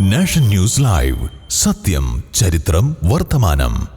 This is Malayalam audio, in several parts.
Nation news live. സത്യം ചരിത്രം വർത്തമാനം.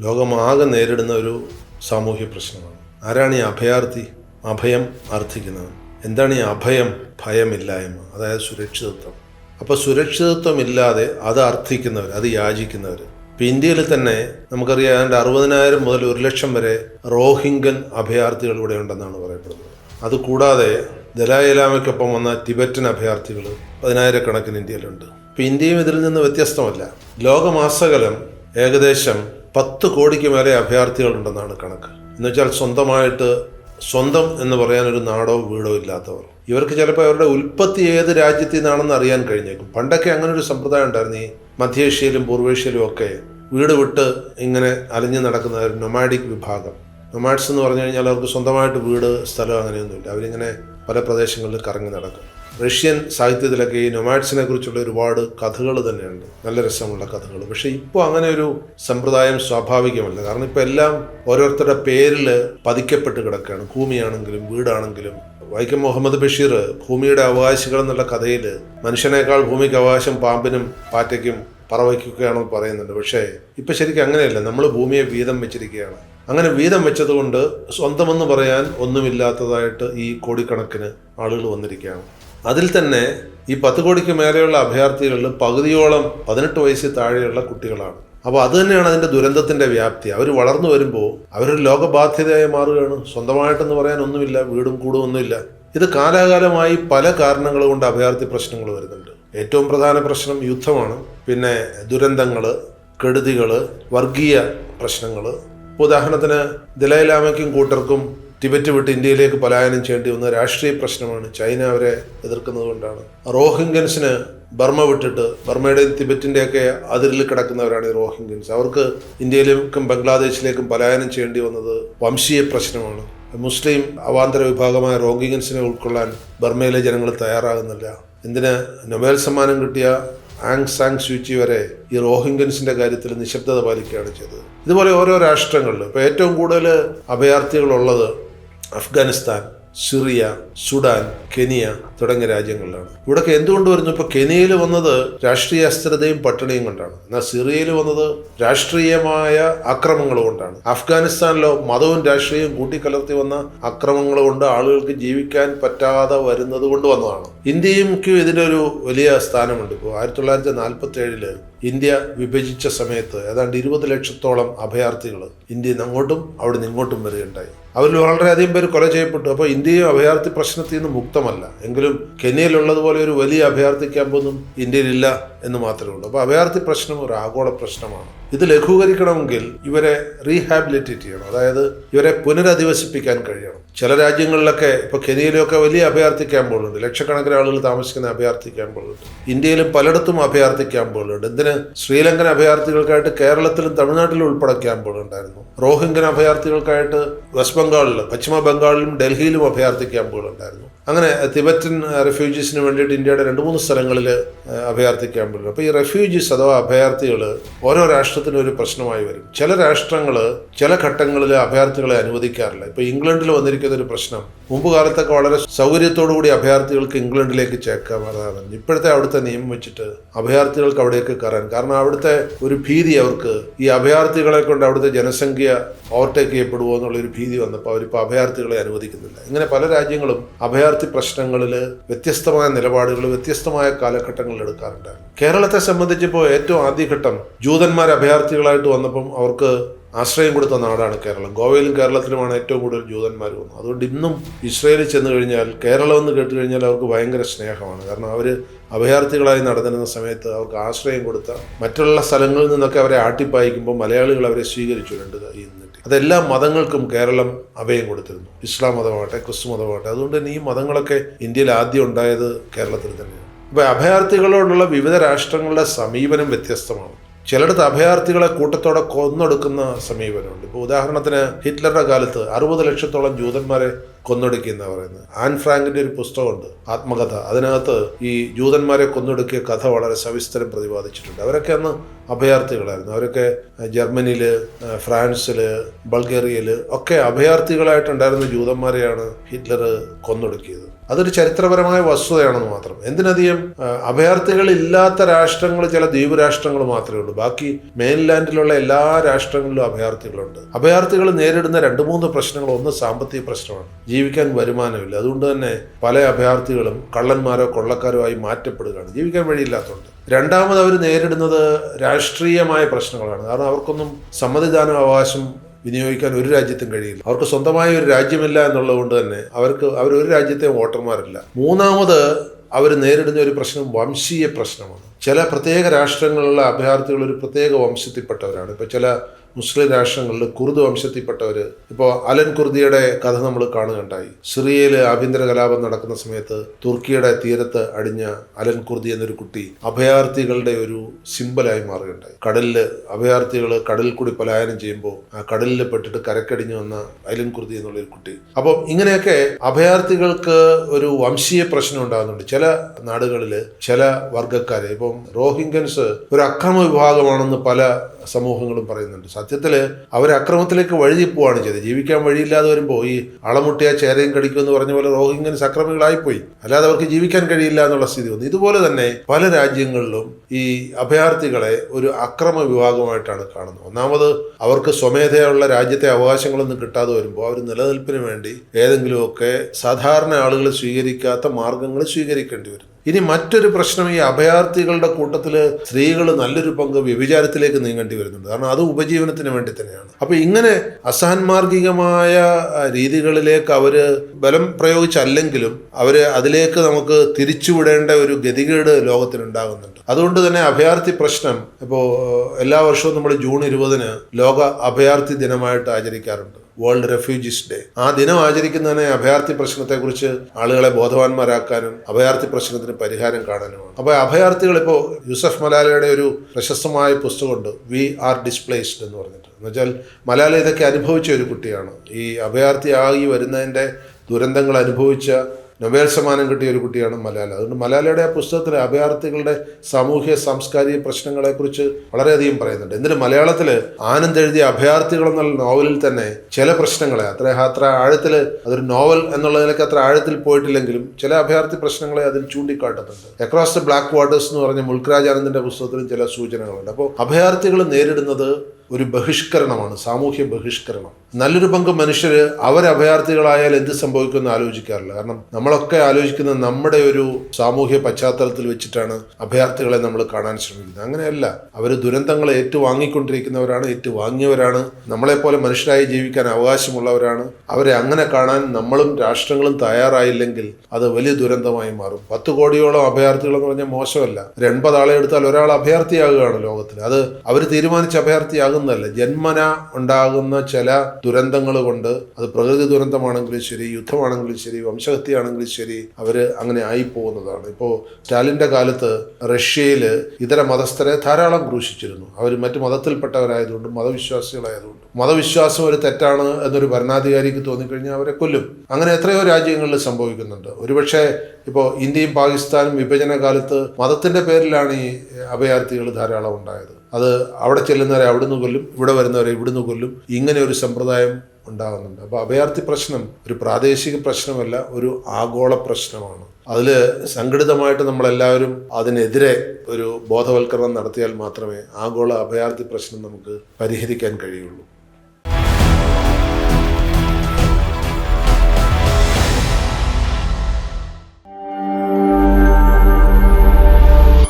ലോകമാകെ നേരിടുന്ന ഒരു സാമൂഹ്യ പ്രശ്നമാണ്. ആരാണ് ഈ അഭയാർത്ഥി അഭയം അർത്ഥിക്കുന്നത് എന്താണ് ഈ അഭയം ഭയമില്ലായ്മ? അതായത് സുരക്ഷിതത്വം. അപ്പോൾ സുരക്ഷിതത്വം ഇല്ലാതെ അത് അർത്ഥിക്കുന്നവർ അത് യാചിക്കുന്നവർ ഇപ്പം ഇന്ത്യയിൽ തന്നെ നമുക്കറിയാം ഏതാണ്ട് അറുപതിനായിരം മുതൽ ഒരു ലക്ഷം വരെ റോഹിംഗൻ അഭയാർത്ഥികൾ ഇവിടെ ഉണ്ടെന്നാണ് പറയപ്പെടുന്നത്. അതുകൂടാതെ ദലായലാമയ്ക്കൊപ്പം വന്ന ടിബറ്റൻ അഭയാർത്ഥികൾ പതിനായിരക്കണക്കിന് ഇന്ത്യയിലുണ്ട്. ഇപ്പം ഇന്ത്യയും ഇതിൽ നിന്ന് വ്യത്യസ്തമല്ല. ലോകമാസകലം ഏകദേശം പത്ത് കോടിക്ക് മേലെ അഭയാർത്ഥികളുണ്ടെന്നാണ് കണക്ക്. എന്നുവെച്ചാൽ സ്വന്തമായിട്ട് സ്വന്തം എന്ന് പറയാൻ ഒരു നാടോ വീടോ ഇല്ലാത്തവർ. ഇവർക്ക് ചിലപ്പോൾ അവരുടെ ഉൽപ്പത്തി ഏത് രാജ്യത്തു നിന്നാണെന്ന് അറിയാൻ കഴിഞ്ഞേക്കും. പണ്ടൊക്കെ അങ്ങനെ ഒരു സമ്പ്രദായം ഉണ്ടായിരുന്നു ഈ മധ്യേഷ്യയിലും പൂർവേഷ്യയിലും ഒക്കെ വീട് വിട്ട് ഇങ്ങനെ അലിഞ്ഞു നടക്കുന്ന ഒരു നൊമാഡിക് വിഭാഗം. നൊമാഡ്സ് എന്ന് പറഞ്ഞു കഴിഞ്ഞാൽ അവർക്ക് സ്വന്തമായിട്ട് വീട് സ്ഥലം അങ്ങനെയൊന്നുമില്ല. അവരിങ്ങനെ പല പ്രദേശങ്ങളിൽ കറങ്ങി നടക്കും. റഷ്യൻ സാഹിത്യത്തിലൊക്കെ ഈ നൊമാഡ്സിനെ കുറിച്ചുള്ള ഒരുപാട് കഥകൾ തന്നെയുണ്ട്. നല്ല രസമുള്ള കഥകൾ. പക്ഷേ ഇപ്പോൾ അങ്ങനെ ഒരു സമ്പ്രദായം സ്വാഭാവികമല്ല. കാരണം ഇപ്പോൾ എല്ലാം ഓരോരുത്തരുടെ പേരിൽ പതിക്കപ്പെട്ട് കിടക്കുകയാണ്. ഭൂമിയാണെങ്കിലും വീടാണെങ്കിലും. വൈക്കം മുഹമ്മദ് ബഷീർ ഭൂമിയുടെ അവകാശികൾ എന്നുള്ള കഥയിൽ മനുഷ്യനേക്കാൾ ഭൂമിക്ക് അവകാശം പാമ്പിനും പാറ്റയ്ക്കും പറവയ്ക്കുകയാണെന്ന് പറയുന്നുണ്ട്. പക്ഷേ ഇപ്പം ശരിക്കും അങ്ങനെയല്ല. നമ്മൾ ഭൂമിയെ വീതം വെച്ചിരിക്കുകയാണ്. അങ്ങനെ വീതം വെച്ചതുകൊണ്ട് സ്വന്തമെന്ന് പറയാൻ ഒന്നുമില്ലാത്തതായിട്ട് ഈ കോടിക്കണക്കിന് ആളുകൾ വന്നിരിക്കുകയാണ്. അതിൽ തന്നെ ഈ പത്ത് കോടിക്ക് മേലെയുള്ള അഭയാർത്ഥികളിൽ പകുതിയോളം പതിനെട്ട് വയസ്സിൽ താഴെയുള്ള കുട്ടികളാണ്. അപ്പോൾ അത് തന്നെയാണ് അതിന്റെ ദുരന്തത്തിന്റെ വ്യാപ്തി. അവർ വളർന്നു വരുമ്പോൾ അവരൊരു ലോകബാധ്യതയായി മാറുകയാണ്. സ്വന്തമായിട്ടെന്ന് പറയാൻ ഒന്നുമില്ല വീടും കൂടും ഒന്നുമില്ല. ഇത് കാലാകാലമായി പല കാരണങ്ങൾ കൊണ്ട് അഭയാർത്ഥി പ്രശ്നങ്ങൾ വരുന്നുണ്ട്. ഏറ്റവും പ്രധാന പ്രശ്നം യുദ്ധമാണ്. പിന്നെ ദുരന്തങ്ങൾ കെടുതികൾ വർഗീയ പ്രശ്നങ്ങൾ. ഉദാഹരണത്തിന് ദലൈലാമയ്ക്കും കൂട്ടർക്കും ടിബറ്റ് വിട്ട് ഇന്ത്യയിലേക്ക് പലായനം ചെയ്യേണ്ടി വന്ന രാഷ്ട്രീയ പ്രശ്നമാണ് ചൈന അവരെ എതിർക്കുന്നത് കൊണ്ടാണ്. റോഹിംഗ്യൻസിന് ബർമ്മ വിട്ടിട്ട് ബർമ്മയുടെയും തിബറ്റിന്റെയൊക്കെ അതിരിൽ കിടക്കുന്നവരാണ് ഈ റോഹിംഗ്യൻസ്. അവർക്ക് ഇന്ത്യയിലേക്കും ബംഗ്ലാദേശിലേക്കും പലായനം ചെയ്യേണ്ടി വന്നത് വംശീയ പ്രശ്നമാണ്. മുസ്ലിം അവാന്തര വിഭാഗമായ റോഹിംഗ്യൻസിനെ ഉൾക്കൊള്ളാൻ ബർമ്മയിലെ ജനങ്ങൾ തയ്യാറാകുന്നില്ല. എന്തിന്? നൊബേൽ സമ്മാനം കിട്ടിയ ആങ് സാങ് സ്യൂച്ചി വരെ ഈ റോഹിംഗ്യൻസിന്റെ കാര്യത്തിൽ നിശബ്ദത പാലിക്കുകയാണ് ചെയ്തത്. ഇതുപോലെ ഓരോ രാഷ്ട്രങ്ങളിൽ ഇപ്പോൾ ഏറ്റവും കൂടുതൽ അഭയാർത്ഥികളുള്ളത് അഫ്ഗാനിസ്ഥാൻ സിറിയ സുഡാൻ കെനിയ തുടങ്ങിയ രാജ്യങ്ങളിലാണ്. ഇവിടൊക്കെ എന്തുകൊണ്ട് വരുന്നു? ഇപ്പോൾ കെനിയയിൽ വന്നത് രാഷ്ട്രീയ അസ്ഥിരതയും പട്ടിണിയും കൊണ്ടാണ്. എന്നാൽ സിറിയയിൽ വന്നത് രാഷ്ട്രീയമായ ആക്രമണങ്ങൾ കൊണ്ടാണ്. അഫ്ഗാനിസ്ഥാനിലോ മതവും രാഷ്ട്രീയവും കൂട്ടിക്കലർത്തി വന്ന ആക്രമണങ്ങൾ കൊണ്ട് ആളുകൾക്ക് ജീവിക്കാൻ പറ്റാതെ വരുന്നത് കൊണ്ട് വന്നതാണ്. ഇന്ത്യയും ഇതിന്റെ ഒരു വലിയ സ്ഥാനമുണ്ട്. ഇപ്പോൾ ആയിരത്തി തൊള്ളായിരത്തി നാൽപ്പത്തി ഏഴിൽ ഇന്ത്യ വിഭജിച്ച സമയത്ത് ഏതാണ്ട് ഇരുപത് ലക്ഷത്തോളം അഭയാർത്ഥികൾ ഇന്ത്യയിൽ നിന്ന് അങ്ങോട്ടും അവിടെ നിന്ന് ഇങ്ങോട്ടും വരികയുണ്ടായി. അവരിൽ വളരെയധികം പേര് കൊല ചെയ്യപ്പെട്ടു. അപ്പോൾ ഇന്ത്യയും അഭയാർത്ഥി പ്രശ്നത്തിൽ നിന്ന് മുക്തമല്ല. എങ്കിലും കെനിയയിലുള്ളതുപോലെ ഒരു വലിയ അഭയാർത്ഥി ക്യാമ്പൊന്നും ഇന്ത്യയിലില്ല എന്ന് മാത്രമേ ഉള്ളൂ. അപ്പോൾ അഭയാർത്ഥി പ്രശ്നം ഒരു ആഗോള പ്രശ്നമാണ്. ഇത് ലഘൂകരിക്കണമെങ്കിൽ ഇവരെ റീഹാബിലിറ്റേറ്റ് ചെയ്യണം. അതായത് ഇവരെ പുനരധിവസിപ്പിക്കാൻ കഴിയണം. ചില രാജ്യങ്ങളിലൊക്കെ ഇപ്പോൾ കെനിയയിലൊക്കെ വലിയ അഭയാർത്ഥി ക്യാമ്പുകളുണ്ട് ലക്ഷക്കണക്കിന് ആളുകൾ താമസിക്കുന്ന അഭയാർത്ഥി ക്യാമ്പുകളുണ്ട് ഇന്ത്യയിലും പലയിടത്തും അഭയാർത്ഥി ക്യാമ്പുകളുണ്ട് എന്തിന്? ശ്രീലങ്കൻ അഭയാർത്ഥികൾക്കായിട്ട് കേരളത്തിലും തമിഴ്നാട്ടിലും ഉൾപ്പെടെ ക്യാമ്പുകൾ ഉണ്ടായിരുന്നു റോഹിംഗ്യൻ അഭയാർത്ഥികൾക്കായിട്ട് വെസ്റ്റ് ബംഗാളിൽ പശ്ചിമ ബംഗാളിലും ഡൽഹിയിലും അഭയാർത്ഥി ക്യാമ്പുകൾ ഉണ്ടായിരുന്നു അങ്ങനെ തിബറ്റൻ റെഫ്യൂജീസിന് വേണ്ടിയിട്ട് ഇന്ത്യയുടെ രണ്ട് മൂന്ന് സ്ഥലങ്ങളിൽ അഭയാർത്ഥി ക്യാമ്പുകൾ അപ്പോൾ ഈ റെഫ്യൂജീസ് അഥവാ അഭയാർത്ഥികൾ ഓരോ രാഷ്ട്രത്തിനും ഒരു പ്രശ്നമായി വരും. ചില രാഷ്ട്രങ്ങൾ ചില ഘട്ടങ്ങളിൽ അഭയാർത്ഥികളെ അനുവദിക്കാറില്ല. ഇപ്പോൾ ഇംഗ്ലണ്ടിൽ വന്നിരിക്കുന്ന ഒരു പ്രശ്നം മുമ്പ് കാലത്തൊക്കെ വളരെ സൗകര്യത്തോടു കൂടി അഭയാർത്ഥികൾക്ക് ഇംഗ്ലണ്ടിലേക്ക് ചേക്കാമെന്നാണ് ഇപ്പോഴത്തെ അവിടുത്തെ നിയമം വെച്ചിട്ട് അഭയാർത്ഥികൾക്ക് അവിടേക്ക് കയറാൻ. കാരണം അവിടുത്തെ ഒരു ഭീതി അവർക്ക് ഈ അഭയാർത്ഥികളെ കൊണ്ട് അവിടുത്തെ ജനസംഖ്യ ഓവർടേക്ക് ചെയ്യപ്പെടുമോ എന്നുള്ളൊരു ഭീതി വന്നപ്പോൾ അവരിപ്പോൾ അഭയാർത്ഥികളെ അനുവദിക്കുന്നില്ല. ഇങ്ങനെ പല രാജ്യങ്ങളും അഭയാർത്ഥി പ്രശ്നങ്ങളിൽ വ്യത്യസ്തമായ നിലപാടുകൾ വ്യത്യസ്തമായ കാലഘട്ടങ്ങളിൽ എടുക്കാറുണ്ട്. കേരളത്തെ സംബന്ധിച്ചിപ്പോൾ ഏറ്റവും ആദ്യഘട്ടം ജൂതന്മാർ അഭയാർത്ഥികളായിട്ട് വന്നപ്പം അവർക്ക് ആശ്രയം കൊടുത്ത നാടാണ് കേരളം. ഗോവയിലും കേരളത്തിലുമാണ് ഏറ്റവും കൂടുതൽ ജൂതന്മാർ വന്നത്. അതുകൊണ്ട് ഇന്നും ഇസ്രയേലിൽ ചെന്ന് കഴിഞ്ഞാൽ കേരളം എന്ന് കേട്ട് കഴിഞ്ഞാൽ അവർക്ക് ഭയങ്കര സ്നേഹമാണ്. കാരണം അവർ അഭയാർത്ഥികളായി നടന്നിരുന്ന സമയത്ത് അവർക്ക് ആശ്രയം കൊടുത്ത മറ്റുള്ള സ്ഥലങ്ങളിൽ നിന്നൊക്കെ അവരെ ആട്ടിപ്പായിക്കുമ്പോൾ മലയാളികൾ അവരെ സ്വീകരിച്ചു രണ്ട് ഇന്ന്. അതെല്ലാ മതങ്ങൾക്കും കേരളം അഭയം കൊടുത്തിരുന്നു. ഇസ്ലാം മതമാകട്ടെ ക്രിസ്തു മതമാകട്ടെ. അതുകൊണ്ട് തന്നെ ഈ മതങ്ങളൊക്കെ ഇന്ത്യയിൽ ആദ്യം ഉണ്ടായത് കേരളത്തിൽ തന്നെയാണ്. അപ്പോൾ അഭയാർത്ഥികളോടുള്ള വിവിധ രാഷ്ട്രങ്ങളുടെ സമീപനം വ്യത്യസ്തമാണ്. ചിലയിടത്ത് അഭയാർത്ഥികളെ കൂട്ടത്തോടെ കൊന്നൊടുക്കുന്ന സമീപനമുണ്ട്. ഇപ്പോൾ ഉദാഹരണത്തിന് ഹിറ്റ്ലറുടെ കാലത്ത് അറുപത് ലക്ഷത്തോളം ജൂതന്മാരെ കൊന്നൊടുക്കിയെന്ന് പറയുന്നത്. ആൻ ഫ്രാങ്കിന്റെ ഒരു പുസ്തകമുണ്ട് ആത്മകഥ. അതിനകത്ത് ഈ ജൂതന്മാരെ കൊന്നൊടുക്കിയ കഥ വളരെ സവിസ്തരം പ്രതിപാദിച്ചിട്ടുണ്ട്. അവരൊക്കെ അന്ന് അഭയാർത്ഥികളായിരുന്നു. അവരൊക്കെ ജർമ്മനിയിൽ ഫ്രാൻസിൽ ബൾഗേറിയയിൽ ഒക്കെ അഭയാർത്ഥികളായിട്ടുണ്ടായിരുന്ന ജൂതന്മാരെയാണ് ഹിറ്റ്ലർ കൊന്നൊടുക്കിയത്. അതൊരു ചരിത്രപരമായ വസ്തുതയാണെന്ന് മാത്രം. എന്തിനധികം അഭയാർത്ഥികളില്ലാത്ത രാഷ്ട്രങ്ങൾ ചില ദ്വീപ് രാഷ്ട്രങ്ങൾ മാത്രമേ ഉള്ളൂ. ബാക്കി മെയിൻലാൻഡിലുള്ള എല്ലാ രാഷ്ട്രങ്ങളിലും അഭയാർത്ഥികളുണ്ട്. അഭയാർത്ഥികൾ നേരിടുന്ന രണ്ട് മൂന്ന് പ്രശ്നങ്ങൾ ഒന്ന് സാമ്പത്തിക പ്രശ്നമാണ്. ജീവിക്കാൻ വരുമാനമില്ല. അതുകൊണ്ട് തന്നെ പല അഭയാർത്ഥികളും കള്ളന്മാരോ കൊള്ളക്കാരോ ആയി മാറ്റപ്പെടുകയാണ്. ജീവിക്കാൻ വഴിയില്ലാത്തതുകൊണ്ട്. രണ്ടാമത് അവർ നേരിടുന്നത് രാഷ്ട്രീയമായ പ്രശ്നങ്ങളാണ്. കാരണം അവർക്കൊന്നും സമ്മതിദാന അവകാശം വിനിയോഗിക്കാൻ ഒരു രാജ്യത്തും കഴിയില്ല. അവർക്ക് സ്വന്തമായ ഒരു രാജ്യമില്ല എന്നുള്ളതുകൊണ്ട് തന്നെ അവർക്ക് അവർ ഒരു രാജ്യത്തെ വോട്ടർമാരല്ല. മൂന്നാമത് അവർ നേരിടുന്ന ഒരു പ്രശ്നം വംശീയ പ്രശ്നമാണ്. ചില പ്രത്യേക രാഷ്ട്രങ്ങളിലുള്ള അഭയാർത്ഥികൾ ഒരു പ്രത്യേക വംശത്തിൽപ്പെട്ടവരാണ്. ഇപ്പോൾ ചില മുസ്ലിം രാഷ്ട്രങ്ങളിൽ കുർദ് വംശത്തിൽപ്പെട്ടവർ ഇപ്പോൾ അലൻ കുർദിയുടെ കഥ നമ്മൾ കാണുകയുണ്ടായി. സിറിയയിൽ ആഭ്യന്തര കലാപം നടക്കുന്ന സമയത്ത് തുർക്കിയുടെ തീരത്ത് അടിഞ്ഞ അലൻ കുർദി എന്നൊരു കുട്ടി അഭയാർത്ഥികളുടെ ഒരു സിമ്പലായി മാറുകയുണ്ടായി. കടലിൽ അഭയാർത്ഥികൾ കടലിൽ കൂടി പലായനം ചെയ്യുമ്പോൾ ആ കടലിൽ പെട്ടിട്ട് കരക്കടിഞ്ഞു വന്ന അലൻ കുർദി എന്നുള്ളൊരു കുട്ടി. അപ്പം ഇങ്ങനെയൊക്കെ അഭയാർത്ഥികൾക്ക് ഒരു വംശീയ പ്രശ്നം ഉണ്ടാകുന്നുണ്ട്. ചില നാടുകളിൽ ചില വർഗക്കാര് ഇപ്പം റോഹിംഗ്യൻസ് ഒരു അക്രമ വിഭാഗമാണെന്ന് പല സമൂഹങ്ങളും പറയുന്നുണ്ട്. സത്യത്തിൽ അവർ അക്രമത്തിലേക്ക് വഴുതി പോവാണ് ചെയ്തത്. ജീവിക്കാൻ വഴിയില്ലാതെ വരുമ്പോൾ ഈ അളമുട്ടിയ ചേരയും കടിക്കും എന്ന് പറഞ്ഞ പോലെ റോഹിംഗ്യൻസ് അക്രമികളായിപ്പോയി. അല്ലാതെ അവർക്ക് ജീവിക്കാൻ കഴിയില്ല എന്നുള്ള സ്ഥിതി വന്നു. ഇതുപോലെ തന്നെ പല രാജ്യങ്ങളിലും ഈ അഭയാർത്ഥികളെ ഒരു അക്രമ വിഭാഗമായിട്ടാണ് കാണുന്നത്. ഒന്നാമത് അവർക്ക് സ്വമേധയുള്ള രാജ്യത്തെ അവകാശങ്ങളൊന്നും കിട്ടാതെ വരുമ്പോൾ അവർ നിലനിൽപ്പിന് വേണ്ടി ഏതെങ്കിലുമൊക്കെ സാധാരണ ആളുകൾ സ്വീകരിക്കാത്ത മാർഗങ്ങൾ സ്വീകരിക്കേണ്ടി വരും. ഇനി മറ്റൊരു പ്രശ്നം ഈ അഭയാർത്ഥികളുടെ കൂട്ടത്തിൽ സ്ത്രീകൾ നല്ലൊരു പങ്ക് വ്യഭിചാരത്തിലേക്ക് നീങ്ങേണ്ടി വരുന്നുണ്ട്. കാരണം അത് ഉപജീവനത്തിന് വേണ്ടി തന്നെയാണ്. അപ്പൊ ഇങ്ങനെ അസാൻമാർഗികമായ രീതികളിലേക്ക് അവർ ബലം പ്രയോഗിച്ചല്ലെങ്കിലും അവർ അതിലേക്ക് നമുക്ക് തിരിച്ചുവിടേണ്ട ഒരു ഗതികേട് ലോകത്തിനുണ്ടാകുന്നുണ്ട്. അതുകൊണ്ട് തന്നെ അഭയാർത്ഥി പ്രശ്നം ഇപ്പോ എല്ലാ വർഷവും നമ്മൾ ജൂൺ ഇരുപതിന് ലോക അഭയാർത്ഥി ദിനമായിട്ട് ആചരിക്കാറുണ്ട്. World refugees day. ആ ദിനം ആചരിക്കുന്നതിനെ അഭയാർത്ഥി പ്രശ്നത്തെക്കുറിച്ച് ആളുകളെ ബോധവാന്മാരാക്കാനും അഭയാർത്ഥി പ്രശ്നത്തിന് പരിഹാരം കാണാനുമാണ്. അപ്പോൾ അഭയാർത്ഥികൾ ഇപ്പോൾ യൂസഫ് മലാലയുടെ ഒരു പ്രശസ്തമായ പുസ്തകമുണ്ട് വി ആർ ഡിസ്പ്ലേസ്ഡ് എന്ന് പറഞ്ഞിട്ട്. എന്നുവെച്ചാൽ മലാല ഇതൊക്കെ അനുഭവിച്ച ഒരു കുട്ടിയാണ്. ഈ അഭയാർത്ഥിയായി വരുന്നതിന്റെ ദുരന്തങ്ങൾ അനുഭവിച്ച നൊബേൽ സമ്മാനം കിട്ടിയ ഒരു കുട്ടിയാണ് മലാല. അതുകൊണ്ട് മലാലയുടെ ആ പുസ്തകത്തിൽ അഭയാർത്ഥികളുടെ സാമൂഹ്യ സാംസ്കാരിക പ്രശ്നങ്ങളെക്കുറിച്ച് വളരെയധികം പറയുന്നുണ്ട്. എന്നിട്ട് മലയാളത്തിൽ ആനന്ദ് എഴുതിയ അഭയാർത്ഥികൾ എന്നുള്ള നോവലിൽ തന്നെ ചില പ്രശ്നങ്ങളെ അത്ര അത്ര ആഴത്തിൽ അതൊരു നോവൽ എന്നുള്ള നിലയ്ക്ക് അത്ര ആഴത്തിൽ പോയിട്ടില്ലെങ്കിലും ചില അഭയാർത്ഥി പ്രശ്നങ്ങളെ അതിൽ ചൂണ്ടിക്കാട്ടുന്നുണ്ട് അക്രോസ് ദ ബ്ലാക്ക് വാട്ടേഴ്സ് എന്ന് പറഞ്ഞ മുൾക്രാജാനന്ദിന്റെ പുസ്തകത്തിലും ചില സൂചനകളുണ്ട്. അപ്പോൾ അഭയാർത്ഥികൾ നേരിടുന്നത് ഒരു ബഹിഷ്കരണമാണ് സാമൂഹ്യ ബഹിഷ്കരണം. നല്ലൊരു പങ്ക് മനുഷ്യർ അവർ അഭയാർത്ഥികളായാൽ എന്ത് സംഭവിക്കുമെന്ന് ആലോചിക്കാറില്ല. കാരണം നമ്മളൊക്കെ ആലോചിക്കുന്നത് നമ്മുടെ ഒരു സാമൂഹ്യ പശ്ചാത്തലത്തിൽ വെച്ചിട്ടാണ് അഭയാർത്ഥികളെ നമ്മൾ കാണാൻ ശ്രമിക്കുന്നത്. അങ്ങനെയല്ല. അവർ ദുരന്തങ്ങൾ ഏറ്റുവാങ്ങിക്കൊണ്ടിരിക്കുന്നവരാണ് ഏറ്റുവാങ്ങിയവരാണ്. നമ്മളെപ്പോലെ മനുഷ്യരായി ജീവിക്കാൻ അവകാശമുള്ളവരാണ്. അവരെ അങ്ങനെ കാണാൻ നമ്മളും രാഷ്ട്രങ്ങളും തയ്യാറായില്ലെങ്കിൽ അത് വലിയ ദുരന്തമായി മാറും. പത്ത് കോടിയോളം അഭയാർത്ഥികൾ എന്ന് പറഞ്ഞാൽ മോശമല്ല. ഒരു എൺപത് ആളെ എടുത്താൽ ഒരാൾ അഭയാർത്ഥിയാകുകയാണ് ലോകത്തിൽ. അത് അവർ തീരുമാനിച്ച അഭയാർത്ഥിയാകുന്നതല്ല. ജന്മന ഉണ്ടാകുന്ന ചില ദുരന്തങ്ങൾ കൊണ്ട് അത് പ്രകൃതി ദുരന്തമാണെങ്കിലും ശരി യുദ്ധമാണെങ്കിലും ശരി വംശഹത്യയാണെങ്കിലും ശരി അവർ അങ്ങനെ ആയി പോകുന്നതാണ് ഇപ്പോൾ സ്റ്റാലിന്റെ കാലത്ത് റഷ്യയിൽ ഇതര മതസ്ഥരെ ധാരാളം ക്രൂശിച്ചിരുന്നു. അവർ മറ്റു മതത്തിൽപ്പെട്ടവരായതുകൊണ്ട് മതവിശ്വാസികളായതുകൊണ്ട്. മതവിശ്വാസം ഒരു തെറ്റാണ് എന്നൊരു ഭരണാധികാരിക്ക് തോന്നിക്കഴിഞ്ഞാൽ അവരെ കൊല്ലും. അങ്ങനെ എത്രയോ രാജ്യങ്ങളിൽ സംഭവിക്കുന്നുണ്ട്. ഒരുപക്ഷെ ഇപ്പോൾ ഇന്ത്യയും പാകിസ്ഥാനും വിഭജന കാലത്ത് മതത്തിന്റെ പേരിലാണ് ഈ അഭയാർത്ഥികൾ ധാരാളം ഉണ്ടായത്. അത് അവിടെ ചെല്ലുന്നവരെ അവിടുന്ന് കൊല്ലും ഇവിടെ വരുന്നവരെ ഇവിടുന്ന് കൊല്ലും. ഇങ്ങനെ ഒരു സമ്പ്രദായം ഉണ്ടാകുന്നുണ്ട്. അപ്പോൾ അഭയാർത്ഥി പ്രശ്നം ഒരു പ്രാദേശിക പ്രശ്നമല്ല ഒരു ആഗോള പ്രശ്നമാണ്. അതിൽ സംഘടിതമായിട്ട് നമ്മളെല്ലാവരും അതിനെതിരെ ഒരു ബോധവൽക്കരണം നടത്തിയാൽ മാത്രമേ ആഗോള അഭയാർത്ഥി പ്രശ്നം നമുക്ക് പരിഹരിക്കാൻ കഴിയുള്ളൂ.